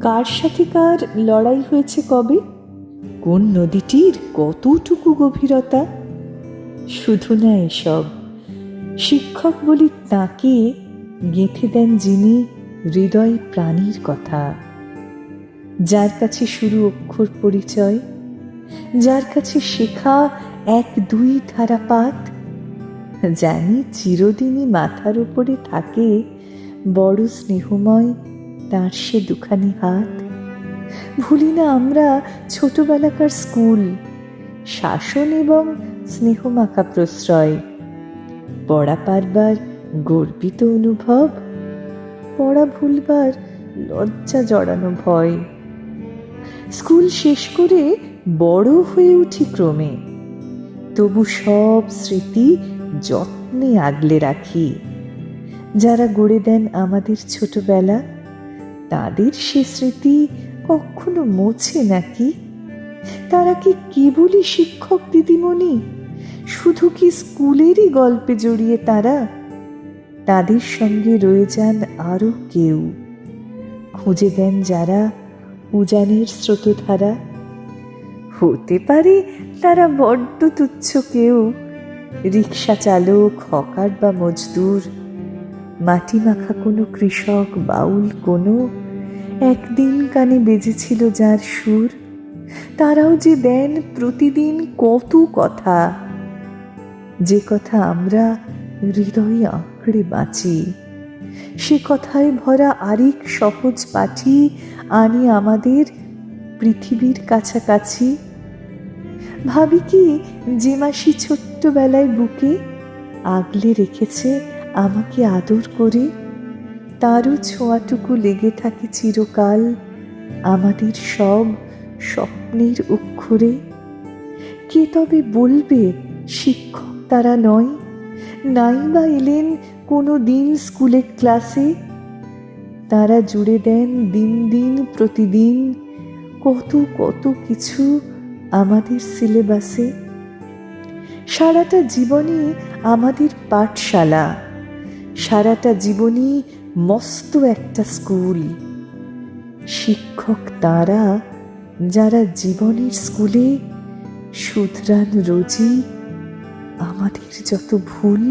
কার সাথে কার লড়াই হয়েছে কবে? কোন নদীটির কতটুকু গভীরতা? শুধু না এসব, শিক্ষক বলি তাকে গেঁথে দেন যিনি হৃদয় প্রাণীর কথা। যার কাছে শুরু অক্ষর পরিচয়, যার কাছে শেখা এক দুই ধারাপাত, জানি চিরদিনই মাথার উপরে থাকে বড় স্নেহময় তার সে দুখানি হাত। ভুলি না আমরা ছোটবেলাকার স্কুল, শাসন এবং স্নেহমাখা প্রশ্রয়। পড়া পারবার গর্বিত অনুভব, পড়া ভুলবার লজ্জা জড়ানো ভয়। স্কুল শেষ করে বড় হয়ে উঠি ক্রমে। তবু সব স্মৃতি যত্নে আগলে রাখি। যারা গড়ে দেন আমাদের ছোটবেলা তাদের সে স্মৃতি কখনো মোছে নাকি? তারা কি কেবলই শিক্ষক দিদিমণি? শুধু কি স্কুলেরই গল্পে জড়িয়ে তারা? তাদের সঙ্গে রয়ে যান আরও কেউ। খুঁজে দেন যারা উজানের স্রোতধারা। হতে পারে তারা বড্ড তুচ্ছ কেউ। রিক্সা চালক, হকার বা মজদুর মাটি মাখা কোনো কৃষক, বাউল কোনো। একদিন কানে বেজেছিল যার সুর, তারাও যে দেন প্রতিদিন কত কথা। যে কথা আমরা হৃদয়ে আঁকড়ে বাঁচি, সে কথায় ভরা আরেক সহজ পাঠি আনি আমাদের পৃথিবীর কাছাকাছি। ভাবি কি, যে মাসি ছোট্টবেলায় বুকে আগলে রেখেছে আমাকে আদর করে। তারও ছোঁয়াটুকু লেগে থাকে চিরকাল আমাদের সব স্বপ্নের অক্ষরে। কে তবে বলবে, শিক্ষক তারা নয়। নাই বা এলেন কোনো দিন স্কুলের ক্লাসে। তারা জুড়ে দেন দিন দিন, প্রতিদিন কত কত কিছু আমাদের সিলেবাসে। সারাটা জীবনে আমাদের পাঠশালা। সারাটা জীবনই মস্ত একটা স্কুল। শিক্ষক তারা যারা জীবনের স্কুলে শুধরান রোজই, আমাদের যত ভুল